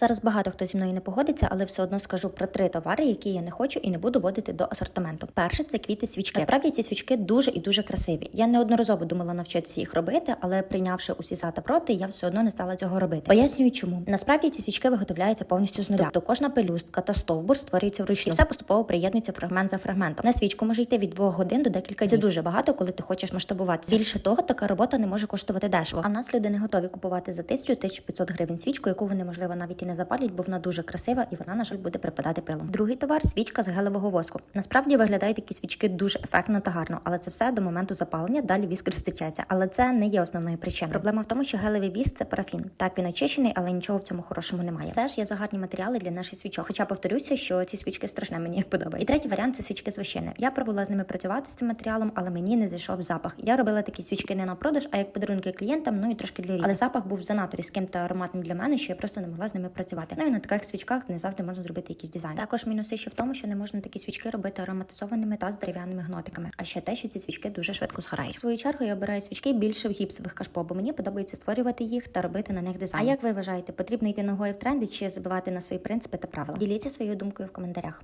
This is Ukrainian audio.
Зараз багато хто зі мною не погодиться, але все одно скажу про три товари, які я не хочу і не буду вводити до асортименту. Перше це квіти свічки. Насправді ці свічки дуже і дуже красиві. Я неодноразово думала навчитися їх робити, але прийнявши усі за та проти, я все одно не стала цього робити. Пояснюю, чому насправді ці свічки виготовляються повністю з нуля. Тобто кожна пелюстка та стовбур створюється вручну. І все поступово приєднується фрагмент за фрагментом. На свічку може йти від 2 годин до декілька днів. Це дуже багато, коли ти хочеш масштабуватися. Більше того, така робота не може коштувати дешево. А в нас люди не готові купувати за 1000-1500 гривень свічку, яку вони можливо навіть і не запалять, бо вона дуже красива і вона, на жаль, буде припадати пилом. Другий товар свічка з гелевого воску. Насправді виглядають такі свічки дуже ефектно та гарно, але це все до моменту запалення. Далі віск розтечеться. Але це не є основною причиною. Проблема в тому, що гелевий віск це парафін. Так він очищений, але нічого в цьому хорошому немає. Все ж є загарні матеріали для наших свічок. Хоча повторюся, що ці свічки страшне мені їх подобається. І третій варіант це свічки з вощини. Я пробувала з ними працювати з цим матеріалом, але мені не зайшов запах. Я робила такі свічки не на продаж, а як подарунки клієнтам, ну і трошки для рік. Але запах був занадто різким та ароматним для мене, що я просто не могла з ними працювати. Ну і на таких свічках не завжди можна зробити якийсь дизайн. Також мінуси ще в тому, що не можна такі свічки робити ароматизованими та з дерев'яними гнотиками. А ще те, що ці свічки дуже швидко згорають. В свою чергу я обираю свічки більше в гіпсових кашпо, бо мені подобається створювати їх та робити на них дизайн. А як ви вважаєте, потрібно йти ногою в тренди чи забивати на свої принципи та правила? Діліться своєю думкою в коментарях.